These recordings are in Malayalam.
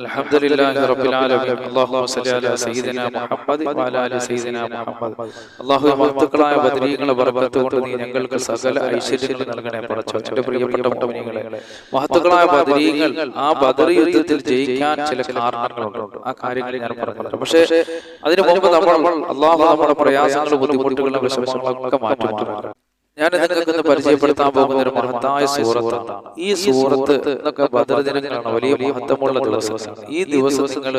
الحمد لله رب العالمين اللهم صل على سيدنا محمد وعلى ال سيدنا محمد അള്ളാഹു മഹത്തുക്കളായ ബദരീകളെ ബർക്കത്ത് കൊണ്ട് നീ ഞങ്ങൾക്ക് സകല ഐശ്വര്യങ്ങൾ നൽകണേ പടച്ചോ എന്റെ പ്രിയപ്പെട്ട മുഅ്മിനീങ്ങളെ മഹത്തുക്കളായ ബദരീകൾ ആ ബദർ യുദ്ധത്തിൽ ജയിക്കാൻ ചില കാരണങ്ങളുണ്ട് ആ കാര്യങ്ങൾ ഞാൻ പറഞ്ഞു പക്ഷേ അതിനു മുമ്പ് നമ്മൾ അള്ളാഹു നമ്മുടെ പ്രയാസങ്ങളും ബുദ്ധിമുട്ടുകളും വിഷമങ്ങളൊക്കെ മാറ്റുമാറാണ് ഞാൻ നിങ്ങൾക്ക് പരിചയപ്പെടുത്താൻ പോകുന്ന ഒരു മഹത്തായ സൂറത്താണ് ഈ സൂറത്ത് എന്നൊക്കെ ഭദ്രദിനങ്ങളാണ് വലിയ മഹത്വമുള്ള ദിവസം ഈ ദിവസം നിങ്ങൾ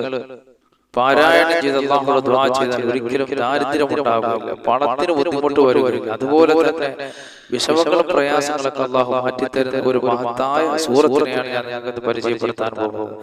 പാരായണം ചെയ്ത് അള്ളാഹുള്ള ദ്വാ ചെയ്താൽ ഒരിക്കലും ദാരിദ്ര്യം ഉണ്ടാകില്ല പണത്തിന് ബുദ്ധിമുട്ട് വരികയില്ല അതുപോലെ തന്നെ വിഷമങ്ങളും പ്രയാസങ്ങളൊക്കെ അള്ളാഹു മാറ്റിത്തരുന്ന ഒരു മഹത്തായ സൂറത്തിനെയാണ് ഞാൻ പരിചയപ്പെടുത്താൻ പോകുന്നത്.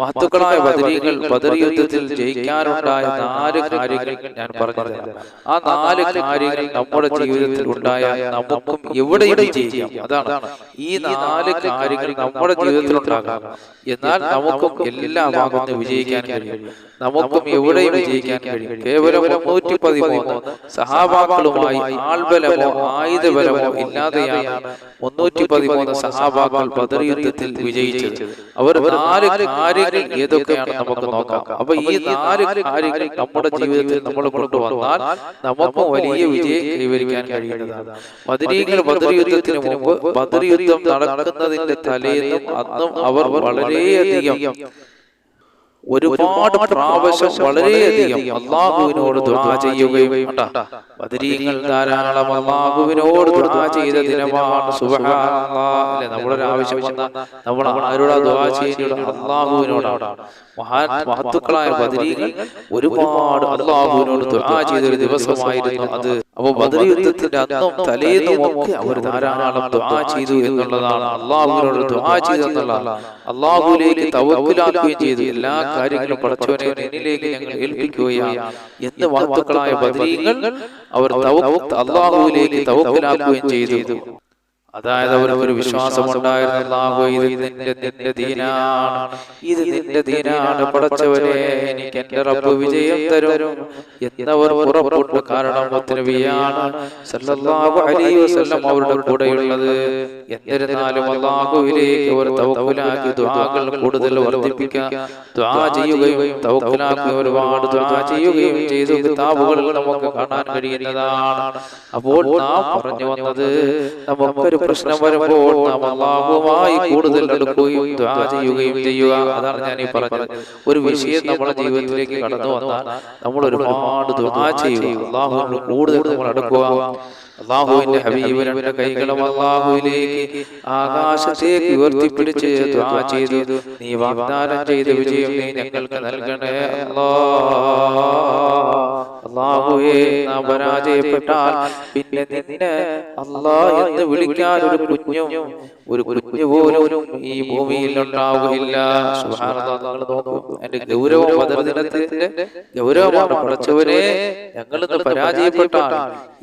മഹത്തുക്കളായ ബദരീകൾ ബദർ യുദ്ധത്തിൽ ജയിക്കാനുണ്ടായ നാല് കാര്യങ്ങൾ ഞാൻ പറഞ്ഞു ആ നാല് കാര്യങ്ങൾ നമ്മുടെ ജീവിതത്തിൽ ഉണ്ടായ നമുക്കും എവിടെയും ചെയ്യാം. അതാണ്. ഈ നാല് കാര്യങ്ങൾ നമ്മുടെ ജീവിതത്തിൽ ഉണ്ടാകാം എന്നാൽ നമുക്കും എല്ലാ ഭാഗത്തും വിജയിക്കാൻ കഴിയും. നമുക്കും എവിടെയും വിജയിക്കാൻ കഴിയും. കേവലം മുന്നൂറ്റി പതിമൂന്ന് സഹാബാക്കളുമായി ആൾബലമോ ആയുധബലമോ ഇല്ലാതെയാണ് മുന്നൂറ്റി പതിമൂന്ന് സഹാബാക്കൾ ബദർ യുദ്ധത്തിൽ വിജയിച്ചത്. അവർ നാല് കാര്യങ്ങൾ ഏതൊക്കെയാണ് നമുക്ക് നോക്കാം. അപ്പൊ ഈ നാല് കാര്യങ്ങൾ നമ്മുടെ ജീവിതത്തിൽ നമ്മൾ കൊണ്ടുവന്നാൽ നമുക്ക് വലിയ വിജയം കൈവരിക്കാൻ കഴിയുന്നതാണ്. ബദരീകൾ ബദർ യുദ്ധത്തിന് മുമ്പ് ബദർ യുദ്ധം നടക്കുന്നതിന്റെ തലേന്നും അന്നും അവർ വളരെയധികം ഒരുപാട് പ്രാവശ്യം വളരെയധികം അള്ളാഹുവിനോട് ദുആ ചെയ്യുകയും ബദരീങ്ങൾ ധാരാളം അള്ളാഹുവിനോട് ദുആ ചെയ്ത ദിനമാണ്. സുബ്ഹാനല്ലാഹ്. നമ്മളൊരു ആവശ്യം വന്ന നമ്മൾ ആരോടാ ദുആ ചെയ്യുന്നത് അള്ളാഹുവിനോടാണ്. മഹാൻ മഹത്തുക്കളായ ബദരീങ്ങൾ ഒരുപാട് അള്ളാഹുവിനോട് ദുആ ചെയ്ത ഒരു ദിവസമായിരുന്നു അത്. അപ്പോൾ ബദർ യുദ്ധത്തിന്റെ അന്നും തലേന്നും ഒക്കെ അവർ ധാരാളം ദുആ ചെയ്തു എന്നുള്ളതാണ് അള്ളാഹുവിനോട് ദുആ ചെയ്തു എന്നുള്ളതാണ്. അള്ളാഹുവിലേക്ക് തവക്കുലാക്കുകയും ചെയ്തു. എല്ലാ കാര്യങ്ങളും പടച്ചവനെ എന്നിലേക്ക് ഞങ്ങൾ ഏൽപ്പിക്കുകയാണ്. എന്ന് വാർത്തകളായ ബദരീങ്ങൾ അവർ അള്ളാഹുവിലേക്ക് തവക്കുലാക്കുകയും ചെയ്തു. അതായത് അവർ ഒരു വിശ്വാസമുണ്ടായിരുന്നു ഇത് നിന്റെ നിന്റെ ദീനാണ്. ഇത് നിന്റെ ദീനാണ്. പടച്ചവനെ എനിക്ക് എന്റെ റബ്ബ് വിജയം തരും. എന്നവർ കാരണം മുത്തനബിയാണ് സല്ലല്ലാഹു അലൈഹി വസല്ലം അവരുടെ കൂടെയുള്ളത് എന്നിരുന്നാലും അല്ലാഹുവിലേക്ക് അവർ തവക്കുലാക്കി ദുആകൾ കൂടുതൽ ദുആ ചെയ്യുകയും തവക്കുലാക്കി ഒരുപാട് ദുആ ചെയ്യുകയും ചെയ്തു. കിതാബുകളിൽ നമുക്ക് കാണാൻ കഴിയുന്നതാണ്. അപ്പോൾ നാം പറഞ്ഞു വന്നത് നമുക്കൊരു പ്രശ്നം വരുമ്പോൾ നാം അള്ളാഹുമായി കൂടുതൽ അടുക്കുകയും ചെയ്യുകയും ചെയ്യുക. അതാണ് ഞാൻ ഈ പറഞ്ഞത്. ഒരു വിഷയം നമ്മുടെ ജീവിതത്തിലേക്ക് കടന്നു വന്നാൽ നമ്മൾ ഒരുപാട് ദുആ ചെയ്യുക. അള്ളാഹുവിനോട് കൂടുതൽ നമ്മൾ അടുക്കുക. അള്ളാഹുവിന്റെ ഹബീബിന്റെ കൈകളും അള്ളാഹുവിലേക്ക് ആകാശത്തേക്ക് ഉയർത്തിപ്പിടിച്ച് ദുആ ചെയ്തു. നീ വാഗ്ദാനം ചെയ്ത വിജയം നീ ഞങ്ങൾക്ക് നൽകണേ അല്ലാ അള്ളാഹുവേ നാം പരാജയപ്പെട്ടാൽ പിന്നെ നിന്നെ അള്ളാ എന്ന് വിളിക്കാൻ ഒരു കുഞ്ഞും ഒരു കുഞ്ഞു പോലും ഈ ഭൂമിയിൽ ഉണ്ടാവുകയില്ല. എന്റെ ഗൗരവം ബദർദിനത്തിന്റെ ഗൗരവമാണ് പഠിച്ചവരെ ഞങ്ങൾ ഇന്ന് പരാജയപ്പെട്ടാൽ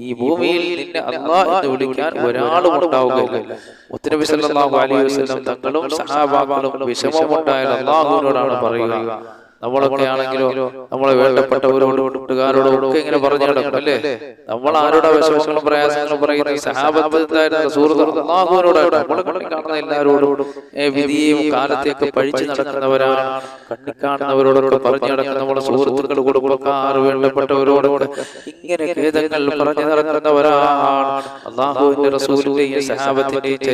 ഈ ഭൂമിയിൽ നിന്നെ അള്ളാ എന്ന് വിളിക്കാൻ ഒരാളും ഉണ്ടാവുകയില്ല. മുത്തനബി സല്ലല്ലാഹു അലൈഹി വസല്ലം തങ്ങളും സഹാബാക്കളും വിഷമമുണ്ടായാൽ അള്ളാഹുവിനോടാണ് പറയുക. നമ്മളൊക്കെ ആണെങ്കിലോ നമ്മളെ വേണ്ടപ്പെട്ടവരോട് കൂട്ടുകാരോടും ഒക്കെ ഇങ്ങനെ പറഞ്ഞു നടക്കും അല്ലേ? നമ്മൾ ആരോടെ വിഷമങ്ങളും പ്രയാസങ്ങളും നമ്മളെ കണ്ണി കാണുന്ന എല്ലാവരോടും വിധിയെയും കാലത്തെയൊക്കെ പഴിച്ചു നടക്കുന്നവരാണ്. കണ്ണി കാണുന്നവരോടൊക്കെ പറഞ്ഞു നടക്കുന്ന നമ്മുടെ സുഹൃത്തുക്കൾ കൂടെ കൊടുക്കാറ് വേണ്ടപ്പെട്ടവരോടോട് ഇങ്ങനെ ഖേദങ്ങൾ പറഞ്ഞു നടക്കുന്നവരാണ്. അള്ളാഹുവിന്റെ റസൂലിന്റെയും സഹാബത്തിന്റെയും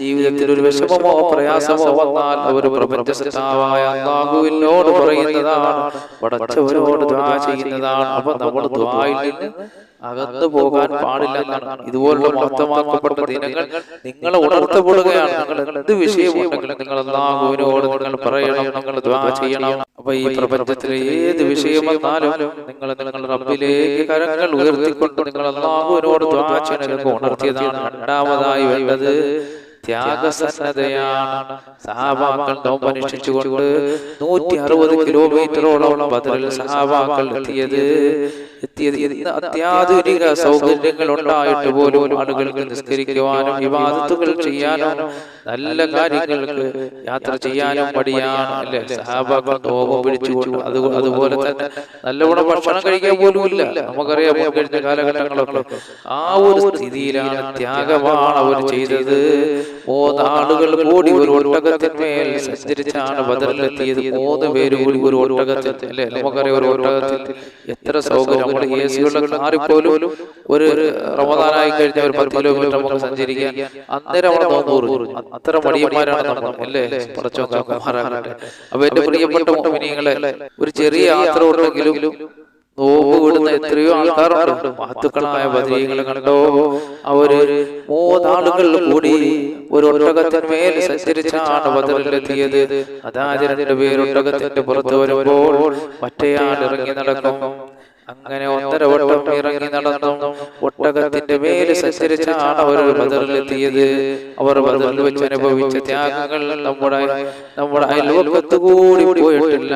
ജീവിതത്തിൽ ഒരു വിഷമമോ പ്രയാസമോ വന്നാൽ അവർ പ്രപഞ്ചസ്ഥാവായ അള്ളാഹുവിനോട് നമ്മളോട് പറയുന്നതാണ്. പടച്ചവരോട് ദ്വാ ചെയ്യുന്നതാണ്. അപ്പൊ നമ്മൾ ദ്വായിൽ നിന്ന് അകന്നു പോകാൻ പാടില്ല എന്നാണ്. ഇതുപോലുള്ള മഹത്വമാക്കപ്പെട്ട ദിനങ്ങൾ നിങ്ങളെ ഉണർത്തപ്പെടുകയാണ്. നിങ്ങൾ എന്ത് വിഷയമുണ്ടെങ്കിലും നിങ്ങൾ അള്ളാഹുവിനോട് നിങ്ങൾ പറയണം. നിങ്ങൾ ദ്വാ ചെയ്യണം. അപ്പൊ ഈ പ്രപഞ്ചത്തിലെ ഏത് വിഷയം വന്നാലും നിങ്ങൾ നിങ്ങളുടെ റബ്ബിലേക്ക് കരങ്ങൾ ഉയർത്തിക്കൊണ്ട് നിങ്ങൾ അള്ളാഹുവിനോട് ദ്വാ ചെയ്യണം ഉണർത്തിയതാണ്. രണ്ടാമതായി വേണ്ടത് ത്യാഗസന്നതയാണ് സഹാബാക്കൾ നോമ്പനുഷ്ഠിച്ചുകൊണ്ട് നൂറ്റി അറുപത് കിലോമീറ്ററോളം ബദറിൽ സഹാബാക്കൾ എത്തിയത്. എത്തിയത് അത്യാധുനിക സൗകര്യങ്ങൾ ഉണ്ടായിട്ട് പോലും ആളുകൾക്ക് നിസ്കരിക്കുവാനും വിവാദത്തുകൾ ചെയ്യാനും നല്ല കാര്യങ്ങൾക്ക് യാത്ര ചെയ്യാനും മടിയാണ്. അല്ലെ? സഹാബാക്കൾ നോമ്പ് പിടിച്ചുകൊണ്ട് അത് അതുപോലെ തന്നെ നല്ലവണ്ണം ഭക്ഷണം കഴിക്കാൻ പോലും ഇല്ല. നമുക്കറിയാം കഴിഞ്ഞ കാലഘട്ടങ്ങളൊക്കെ ആ ഒരു സ്ഥിതിയിലാണ് ത്യാഗമാണ് അവർ ചെയ്തത്. മൂന്നാളുകൾ കൂടി ഒരു ഒട്ടകത്തിന്മേൽ സഞ്ചരിച്ചാണ് ബദറിലെത്തിയത് മൂന്ന് പേര് കൂടി ഒരു ഒട്ടകത്തിൽ. അല്ലെ? നമുക്കറിയാം ഒരു ഒട്ടകത്തിൽ എത്ര സൗകര്യം നമ്മുടെ എ സിയുള്ള കാറിൽ പോലും ഒരു റമദാനായി കഴിഞ്ഞ ഒരു പത്ത് കിലോമീറ്റർ നമുക്ക് സഞ്ചരിക്കാൻ അന്നേരം അവിടെ നോമ്പൂറ് അത്ര മടിയന്മാരാണ് നമ്മൾ അല്ലേ? പടച്ചോ കാക്കുമാറാകട്ടെ അപ്പൊ എന്റെ പ്രിയപ്പെട്ട മോമിനിയങ്ങളെ ഒരു ചെറിയ യാത്ര ഉണ്ടെങ്കിലും നോമ്പ് കൂടുന്ന എത്രയോ ആൾക്കാരുണ്ട്. മഹത്തുക്കളായ ബദരീകളെ കണ്ടോ അവർ മൂന്നാളുകൾ കൂടി ഒരു ഒട്ടകത്തിന്മേൽ സഞ്ചരിച്ചാണ് ബദറിലെത്തിയത്. അതായത് രണ്ടുപേർ ഒട്ടകത്തിന്റെ പുറത്ത് വരുമ്പോൾ മറ്റേയാൾ ഇറങ്ങി നടക്കും. അങ്ങനെ ഒന്നര വട്ടം ഇറങ്ങി നടന്നു. ഒട്ടകത്തിന്റെ മേൽ സഞ്ചരിച്ചാണ് അവർ ബദറിലെത്തിയത്. അവർ ബദറിൽ വെച്ച് അനുഭവിച്ച ത്യാഗങ്ങൾ നമ്മുടെ നമ്മുടെ അയൽവക്കത്ത് കൂടി പോയിട്ടില്ല.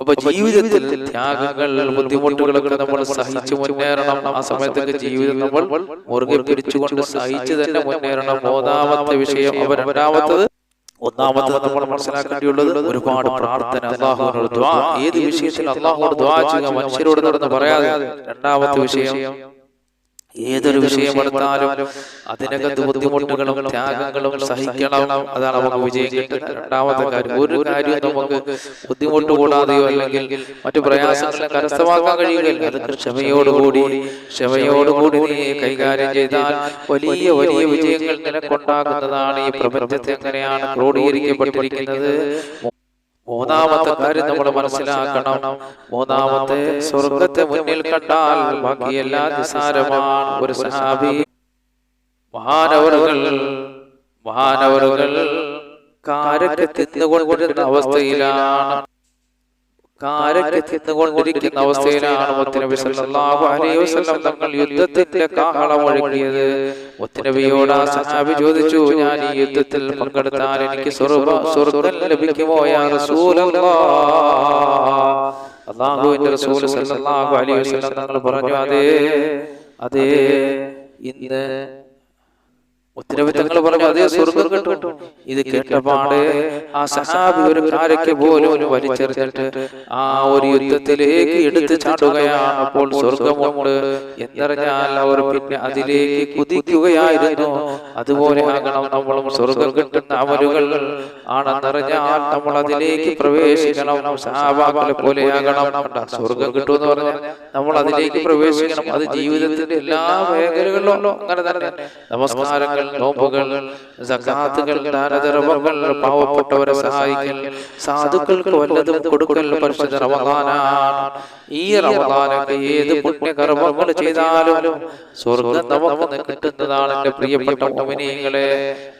അപ്പൊ ജീവിതത്തിൽ ത്യാഗങ്ങൾ ബുദ്ധിമുട്ടുകളൊക്കെ നമ്മൾ സഹിച്ചു മുന്നേറണം. ആ സമയത്തൊക്കെ ജീവിതം നമ്മൾ മുറുകെ പിടിച്ചുകൊണ്ട് സഹിച്ചു തന്നെ മുന്നേറണം. മൂന്നാമത്തെ വിഷയം രണ്ടാമത്തത് ഒന്നാമത്തത് നമ്മൾ മനസ്സിലാക്കേണ്ടിയുള്ളത് ഒരുപാട് പ്രാർത്ഥന അള്ളാഹുവിനോട് ഏത് വിഷയത്തിൽ അള്ളാഹുനോട് ദ്വാ ചെയ്യുക മനുഷ്യരോട് നടന്ന് പറയാതെ രണ്ടാമത്തെ വിഷയം. ഏതൊരു വിഷയം എടുത്താലും അതിനകത്ത് ബുദ്ധിമുട്ടുകളും ത്യാഗങ്ങളും സഹിക്കണം അതാണ് നമുക്ക് വിജയം കിട്ടുന്നത്. രണ്ടാമത്തെ കാര്യം ഒരു കാര്യം നമുക്ക് ബുദ്ധിമുട്ട് കൂടാതെയോ അല്ലെങ്കിൽ മറ്റു പ്രയാസങ്ങളെ കരസ്ഥമാക്കാൻ കഴിയുകയില്ല. അതൊക്കെ ക്ഷമയോടുകൂടി ക്ഷമയോടുകൂടി നീ കൈകാര്യം ചെയ്താൽ വലിയ വലിയ വിജയങ്ങൾ നിനക്കുണ്ടാകുന്നതാണ് ഈ പ്രപഞ്ചത്തെ എങ്ങനെയാണ് ക്രോഡീകരിക്കപ്പെട്ടിരിക്കുന്നത്? മൂന്നാമത്തെ കാര്യം നമ്മൾ മനസ്സിലാക്കണം. മൂന്നാമത്തെ സ്വർഗത്തെ മുന്നിൽ കണ്ടാൽ ബാക്കിയെല്ലാം നിസാരമാണ് ഒരു സഹാബി. മഹാനവറുകൾ മഹാനവറുകൾ കാരൊക്കെ തിന്നുകൊണ്ടിരുന്ന അവസ്ഥയിലാണ് കാരൊക്കെ തിന്നുകൊണ്ടിരിക്കുന്ന അവസ്ഥയിലാണ് മുത്തനബി സല്ലല്ലാഹു അലൈഹി വസല്ലം തങ്ങൾ യുദ്ധത്തിന്റെ കാഹളം ഒഴുകിയത്. മുത്തനബിയോട് ആ സഹാബി ചോദിച്ചു ഞാൻ ഈ യുദ്ധത്തിൽ പങ്കെടുത്താൽ എനിക്ക് സ്വർഗം ലഭിക്കുമോ യാ റസൂലല്ലാഹ് അല്ലാഹുവിന്റെ റസൂൽ സല്ലല്ലാഹു അലൈഹി വസല്ലം തങ്ങൾ പറഞ്ഞു അതെ അതെ ഇന്ന് ഉത്തരവിധങ്ങൾ പറഞ്ഞു അതേ സ്വർഗം കേട്ടു. ഇത് കേട്ടപാട് ആ സഹാബി ഒരു കാരയ്ക്ക് പോലും വലിച്ചെറിഞ്ഞിട്ട് ആ ഒരു യുദ്ധത്തിലേക്ക് എടുത്തു ചാടുകയാണ് അപ്പോൾ സ്വർഗമുണ്ട്. എന്നറിഞ്ഞാൽ അവർ പിന്നെ അതിലേക്ക് കുതിക്കുകയായിരുന്നു. അതുപോലെ ആകണം നമ്മളും സ്വർഗം കിട്ടുന്ന അമലുകൾ ആണെന്നറിഞ്ഞാൽ നമ്മൾ അതിലേക്ക് പ്രവേശിക്കണം. സഹാബാക്കളെ പോലെയാകണം ആകണം. സ്വർഗം കിട്ടുമെന്ന് പറഞ്ഞാൽ നമ്മൾ അതിലേക്ക് പ്രവേശിക്കണം. അത് ജീവിതത്തിന്റെ എല്ലാ മേഖലകളിലും അങ്ങനെ തന്നെ. നമസ്കാരങ്ങൾ നോമ്പുകൾ സകാത്തുകൾ ദാനധർമ്മങ്ങൾ പാവപ്പെട്ടവരെ സഹായിക്കൽ സാധുക്കൾക്ക് വല്ലതും കൊടുക്കൽ പരിശുദ്ധ റമദാനാണ്. ഈ റമദാനൊക്കെ ഏത് പുണ്യകർമ്മങ്ങൾ ചെയ്താലും സ്വർഗം നമുക്ക് കിട്ടുന്നതാണ് എന്റെ പ്രിയപ്പെട്ട മോമിനിയങ്ങളെ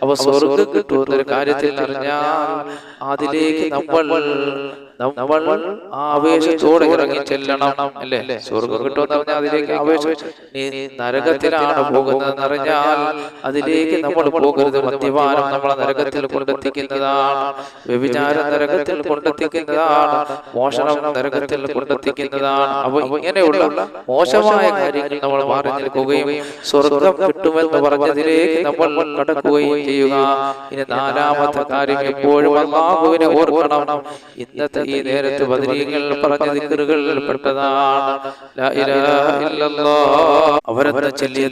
അവ സ്വർഗം കിട്ടുന്ന കാര്യത്തിൽ അറിഞ്ഞാൽ അതിലേക്ക് നമ്മൾ നമ്മൾ ആവേശത്തോടെ ഇറങ്ങി ചെല്ലണം അല്ലേ? സ്വർഗം കിട്ടുമെന്ന് അതിലേക്ക് നീ നരകത്തിലാണ് പോകുന്നതെന്ന് അറിഞ്ഞാൽ അതിലേക്ക് നമ്മൾ പോകരുത്. മദ്യപാനം നമ്മളെ നരകത്തിൽ കൊണ്ടെത്തിക്കുന്നതാണ്. വ്യഭിചാരം നരകത്തിൽ കൊണ്ടെത്തിക്കുന്നതാണ്. മോഷണം നരകത്തിൽ കൊണ്ടെത്തിക്കുന്നതാണ്. അപ്പൊ ഇങ്ങനെയുള്ള മോശമായ കാര്യങ്ങൾ നമ്മൾ മാറി നിൽക്കുകയും സ്വർഗം കിട്ടുമെന്ന് പറഞ്ഞതിലേക്ക് നമ്മൾ കടക്കുകയും ചെയ്യുക. ഇനി നാലാമത്തെ കാര്യം എപ്പോഴും ഓർക്കണം. ഇന്നത്തെ ഈ നേരത്ത് ബദരീങ്ങൾ പറഞ്ഞ ദിക്കറുകളിൽ പെട്ടതാണ്. അവരെന്ന് ചൊല്ലിയ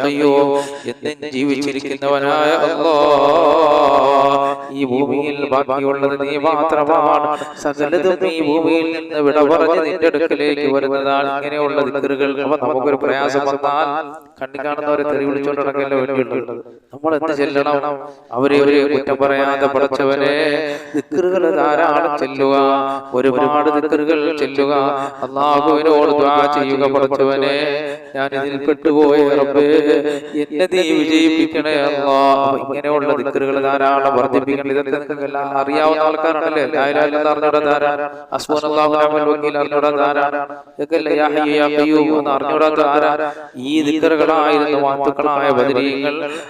ഹയ്യു യാ ഖയ്യൂം എന്നും ജീവിച്ചിരിക്കുന്നവനായ അല്ലാഹ് ഈ ഭൂമിയിൽ ബാക്കിയുള്ളത് നീ മാത്രമാണ്. സകലതും ഈ ഭൂമിയിൽ നിന്ന് വിട പറഞ്ഞ് നിന്റെ അടുക്കലേക്ക് വരുന്നതാണ്. ഇങ്ങനെയുള്ള ദിക്കറുകൾ നമുക്കൊരു പ്രയാസം വന്നാൽ കണ്ണി കാണുന്നവരെ തെറി വേണ്ടിയുള്ളത്. നമ്മൾ എന്ത് ചെല്ലണം? അവരെ ഒരു കുറ്റം പറയാതെ പഠിച്ചവരെ ദിക്കറുകൾ ധാരാളം ചെല്ലുക. ഒരുപാട് ദിക്കറുകൾ ചെല്ലുക. അള്ളാഹുവിനോട് ചെയ്യുക പഠിച്ചവനെ ഞാൻ ഇതിൽ പെട്ടുപോയ റബ്ബേ. എന്നെ നീ വിജയിപ്പിക്കണേ അള്ളാ ഇങ്ങനെയുള്ള ദിക്കറുകൾ ധാരാളം വർദ്ധിപ്പിക്കുക എല്ലാം അറിയാവുന്ന ആൾക്കാരാണല്ലേ? ഈ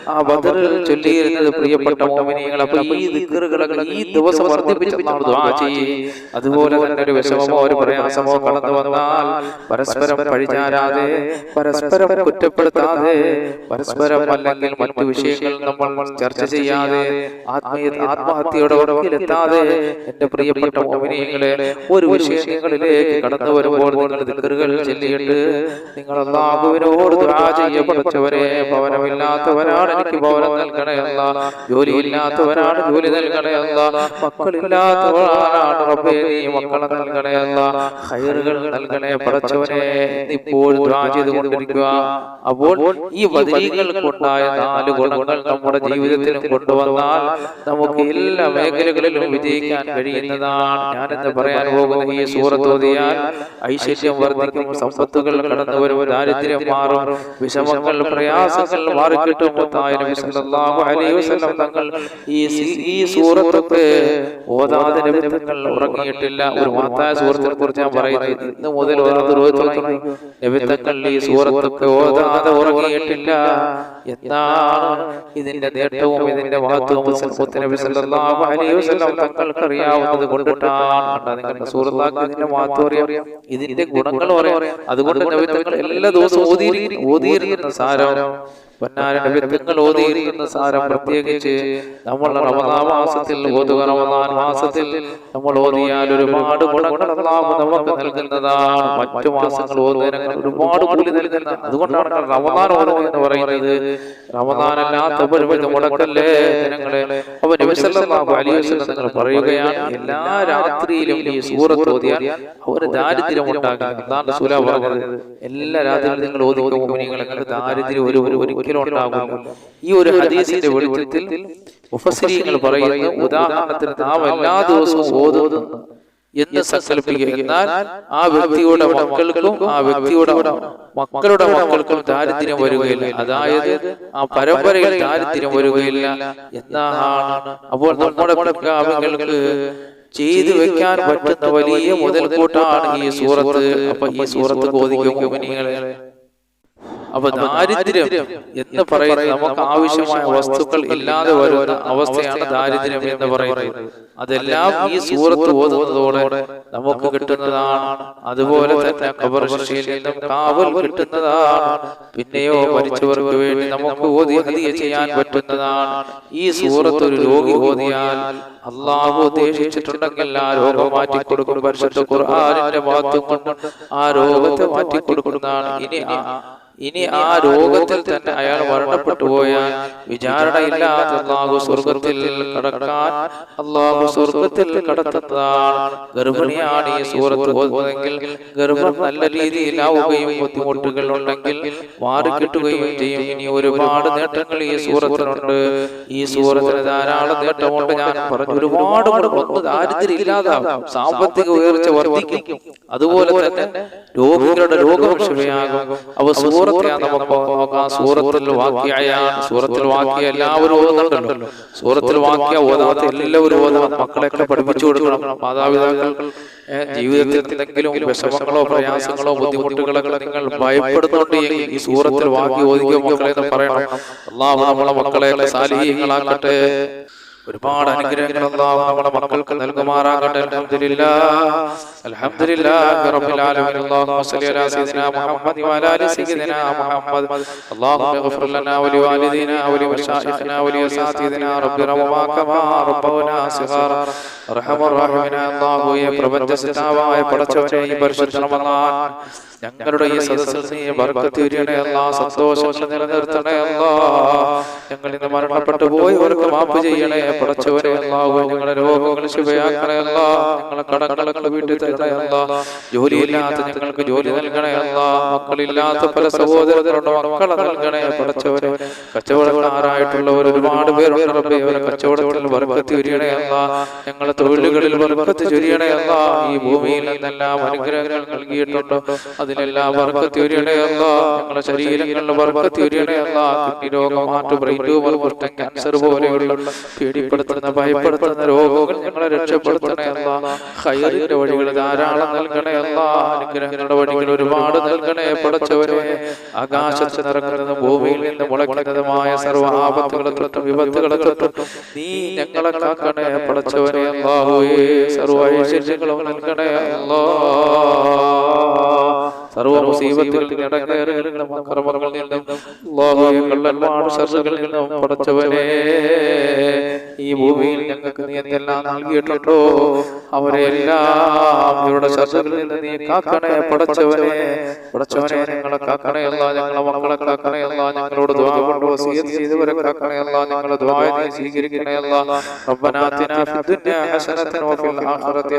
ആ ബദർ ചൊല്ലിയിരുന്നത് പ്രിയപ്പെട്ട ഈ ഈ ദിവസം വർദ്ധിപ്പിച്ചു അതുപോലെ തന്നെ ഒരു വിഷമമോ ഒരു പ്രയാസമോ കടന്നു വന്നാൽ പരസ്പരം പഴിചാരാതെ പരസ്പരം കുറ്റപ്പെടുത്താതെ പരസ്പരം അല്ലെങ്കിൽ മറ്റു വിഷയങ്ങൾ നമ്മൾ ചർച്ച ചെയ്യാതെ ആത്മീയ ആത്മഹത്യയുടെ എന്റെ പ്രിയപ്പെട്ട മോമിനിയങ്ങളെ ഒരു വിഷയങ്ങളിലേക്ക് കടന്നു വരുമ്പോൾ നിങ്ങൾ ദിക്കറുകൾ ചൊല്ലിയിട്ട് നിങ്ങൾ അള്ളാഹുവിനോട് ദുആ ചെയ്യപ്പെട്ടവരെ ഭവനമില്ലാത്തവരാണ് എനിക്ക് ഭവനം നൽകണയല്ല ജോലിയില്ലാത്തവരാണ് ജോലി നൽകണയല്ല മക്കളില്ലാത്തവരാണ് റബ്ബേ നീ മക്കളെ നൽകണയല്ല ഹൈറുകൾ നൽകണേ പറച്ചവരെ ഇപ്പോൾ ദുആ ചെയ്തുകൊണ്ടിരിക്കുക. അപ്പോൾ ഈ ബദരീകൾക്കുണ്ടായ നാല് ഗുണങ്ങൾ നമ്മുടെ ജീവിതത്തിലും കൊണ്ടുവന്നാൽ നമുക്ക് എല്ലാ മേഖലകളിലും വിജയിക്കാൻ കഴിയുന്നതാണ്. ഞാനെന്ന് പറയാൻ പോകുന്ന ഈ സൂറത്ത് ഓതിയാൽ ഐശ്വര്യം വർദ്ധിക്കും സമ്പത്തുകൾ കടന്നു വരും ദാരിദ്ര്യം മാറും വിഷമങ്ങൾ പ്രയാസങ്ങൾ മാറിക്കിട്ടും തങ്ങൾ ഈ ഈ സൂറത്തൊക്കെ ഓതാതെ നബി തങ്ങൾ ഉറങ്ങിയിട്ടില്ല. ഒരു മഹത്തായ സൂറത്തിനെ കുറിച്ച് ഞാൻ പറയുന്നത് ഇന്ന് മുതൽ ഓരോ തുടങ്ങി. നബി തങ്ങൾ ഈ സൂറത്തൊക്കെ ഓതാതെ ഉറങ്ങിയിട്ടില്ല. എന്നാണ് ഇതിന്റെ നേട്ടവും ഇതിന്റെ ഇതിന്റെ ഇതിന്റെ ഗുണങ്ങൾ അതുകൊണ്ട് എല്ലാ ദിവസവും ഓതിയിരിക്കുന്ന സാരം. ഓതിയിരുന്ന സാരം നമ്മൾ റമദാൻ മാസത്തിൽ നമ്മൾ ഒരുപാട് നമുക്ക് നൽകുന്നതാണ് മറ്റു മാസങ്ങൾ ഒരുപാട് അതുകൊണ്ടാണ് റമദാൻ എന്ന് പറയുന്നത്. പറയുകയാണ് എല്ലാ രാത്രിയിലും ഈ സൂറത്ത് ഓതിയാൽ അവന് ദാരിദ്ര്യം ഉണ്ടാകും എല്ലാ രാത്രിയിലും നിങ്ങൾ ഓതുക ദാരിദ്ര്യം ഒരു ഒരു ഉണ്ടാകില്ല ഈ ഒരു ഹദീസിന്റെ വെളിച്ചത്തിൽ മുഫസ്സിരീങ്ങൾ പറയുന്നു ഉദാഹരണത്തിന് നാം എല്ലാ ദിവസവും ഓതുന്നു എന്ന് സങ്കല്പിക്കുന്നാൽ ആ വ്യക്തിയുടെ മക്കൾക്കും ആ വ്യക്തിയുടെ മക്കളുടെ മക്കൾക്കും ദാരിദ്ര്യം വരികയില്ല. അതായത് ആ പരമ്പരയിൽ ദാരിദ്ര്യം വരികയില്ല. എന്നാണ് അപ്പോൾ നമ്മുടെ പിൻഗാമികൾക്ക് ചെയ്തു വെക്കാൻ പറ്റുന്ന വലിയ മുതൽക്കൂട്ടാണ് ഈ സൂറത്ത് അപ്പൊ ഈ സൂറത്ത് ബോധിക്കും അപ്പൊ ദാരിദ്ര്യം എന്ന് പറയുന്നത് നമുക്ക് ആവശ്യമായ വസ്തുക്കൾ ഇല്ലാതെ വരുന്ന അവസ്ഥയാണ് ദാരിദ്ര്യം എന്ന് പറയുന്നത്. അതെല്ലാം ഈ സൂറത്ത് ഓതുന്നതോടെ നമുക്ക് കിട്ടുന്നതാണ്. അതുപോലെ തന്നെ ശിക്ഷയിൽ നിന്നും കാവൽ കിട്ടുന്നതാണ്. പിന്നെയോ മരിച്ചവർക്ക് വേണ്ടി നമുക്ക് ഓതി ഹദിയ ചെയ്യാൻ പറ്റുന്നതാണ്. ഈ സൂറത്ത് ഒരു രോഗി ഓതിയാൽ അള്ളാഹു ഉദ്ദേശിച്ചിട്ടുണ്ടെങ്കിൽ ആ രോഗം മാറ്റി കൊടുക്കും പരിശുദ്ധ ഖുർആാനിന്റെ മഹത്വം കൊണ്ട് ആ രോഗത്തെ മാറ്റി കൊടുക്കുന്നതാണ് ഇനി ഇനി ആ രോഗത്തിൽ തന്നെ അയാൾ മരണപ്പെട്ടു പോയാൽ വിചാരണയില്ലാത്ത അള്ളാഹു സ്വർഗത്തിൽ കടക്കാൻ അള്ളാഹു സ്വർഗത്തിൽ കടത്തുന്നതാണ് ഗർഭിണിയാണ് ഈ സൂറത്ത് പോകുന്നതെങ്കിൽ ഗർഭം നല്ല രീതിയിൽ രീതിയിലാവുകയും ബുദ്ധിമുട്ടുകൾ ഉണ്ടെങ്കിൽ മാറിക്കിട്ടുകയും ചെയ്യും. ഇനി ഒരുപാട് നേട്ടങ്ങൾ ഈ സൂറത്തിനുണ്ട്. ഈ സൂറത്തിന് ധാരാളം നേട്ടമുണ്ട്. ഞാൻ പറഞ്ഞു ഒരുപാട് ഒന്ന് ദാരിദ്ര്യം ഇല്ലാതാവും. സാമ്പത്തിക ഉയർച്ച വർദ്ധിക്കും. അതുപോലെ തന്നെ രോഗികളുടെ രോഗം ക്ഷമയാകും അവ സൂറത്തെ നമുക്ക് നോക്കാം. സൂറത്തിൽ സൂറത്തിൽ എല്ലാവരും ഓതുന്നുണ്ടല്ലോ. സൂറത്തിൽ ഓതാത്ത എല്ലാവരും മക്കളെയൊക്കെ പഠിപ്പിച്ചു കൊടുക്കണം. മാതാപിതാക്കൾ ജീവിതത്തിൽ എന്തെങ്കിലും വിഷമങ്ങളോ പ്രയാസങ്ങളോ ബുദ്ധിമുട്ടുകളൊക്കെ നിങ്ങൾ ഈ സൂറത്തിൽ മക്കളെ എന്ന് പറയണം. അള്ളാഹു നമ്മളെ മക്കളെ സാലിഹീങ്ങളാക്കട്ടെ. ഒരുപാട് അനുഗ്രഹങ്ങൾ അല്ലാഹു നമ്മുടെ മക്കൾക്ക് നൽകുമാറാകട്ടെ. ഈ പ്രപഞ്ച സിതാവായ പടച്ചവനെ ഈ പരിശുദ്ധ റമദാൻ. ഞങ്ങളുടെ ഈ സദസ്സിൽ നീ സന്തോഷങ്ങൾ നിലനിർത്തണേ ഞങ്ങൾ ഇന്ന് മരണപ്പെട്ടു പോയവർക്ക് മാപ്പ് ചെയ്യണേ പടച്ചവനെ അല്ലാഹു ഞങ്ങളുടെ രോഗങ്ങൾ ശുഭയാക്കണേ അല്ലാ. ഞങ്ങളെ കടങ്ങളൊക്കെ വീട്ടിൽ തരണേ അല്ലാ. ജോലിയില്ലാത്ത ഞങ്ങൾക്ക് ജോലി നൽകണേ മക്കളില്ലാത്ത പല സഹോദരങ്ങളുണ്ട് മക്കളെ നൽകണേ പടച്ചവനെ കച്ചവടക്കാരായിട്ടുള്ളവർ ഒരുപാട് പേരുണ്ട് റബ്ബേ അവരെ കച്ചവടത്തിൽ ബർക്കത്ത് ഉരിയണേ ഞങ്ങളെ തൊഴിലുകളിൽ ബർക്കത്ത് ചൊരിയണേ ഈ ഭൂമിയിൽ നിന്നെല്ലാം അനുഗ്രഹങ്ങൾ നൽകിയിട്ടുണ്ടോ. അതിലെല്ലാം ഞങ്ങളുടെ കിഡ്നി രോഗം ബ്രെയിൻ ട്യൂമർ കുഷ്ഠം ക്യാൻസർ പോലെയുള്ള പേടി പേടിപ്പെടുത്തുന്ന ഭയപ്പെടുത്തുന്ന രോഗങ്ങൾ ഞങ്ങളെ രക്ഷപ്പെടുത്തണേ അല്ല. ഹൈറിന്റെ വഴികൾ ധാരാളം നൽകണേ അല്ല. അനുഗ്രഹങ്ങളുടെ വഴികൾ ഒരുപാട് നൽകണേ പടച്ചവരെ ആകാശത്ത് നിറങ്ങുന്നതും ഭൂമിയിൽ നിന്ന് മുളയ്ക്കുന്നതുമായ സർവ ആപത്തുകളെ തൊട്ടും വിപത്തുകളെ തൊട്ടും നീ ഞങ്ങളെ കാക്കണേ പടച്ചവരെ അല്ലാഹുവേ. സർവ ഐശ്വര്യങ്ങളും നൽകണേ അല്ലാ. സർവ മുസീബത്തിൽ ഈ ഭൂമിയിൽ ഞങ്ങൾക്ക് നീ എന്തെല്ലാം നൽകിയിട്ടുണ്ടോ? അവരെല്ലാം ഇവരുടെ ശസ്ത്രകളിൽ നിന്ന് നീ കാക്കണേ പടച്ചവനെ പടച്ചവനെ ഞങ്ങളെ കാക്കണയല്ല ഞങ്ങളെ മക്കളെ കാക്കണയല്ല ഞങ്ങളോട് ദ്വാ ചെയ്തവരെ കാക്കണയല്ല ഞങ്ങളെ ദ്വായ സ്വീകരിക്കണയല്ല റബ്ബനാത്തിന ഫിദ്ദുനിയ ഹസനതൻ വഫിൽ ആഖിറതി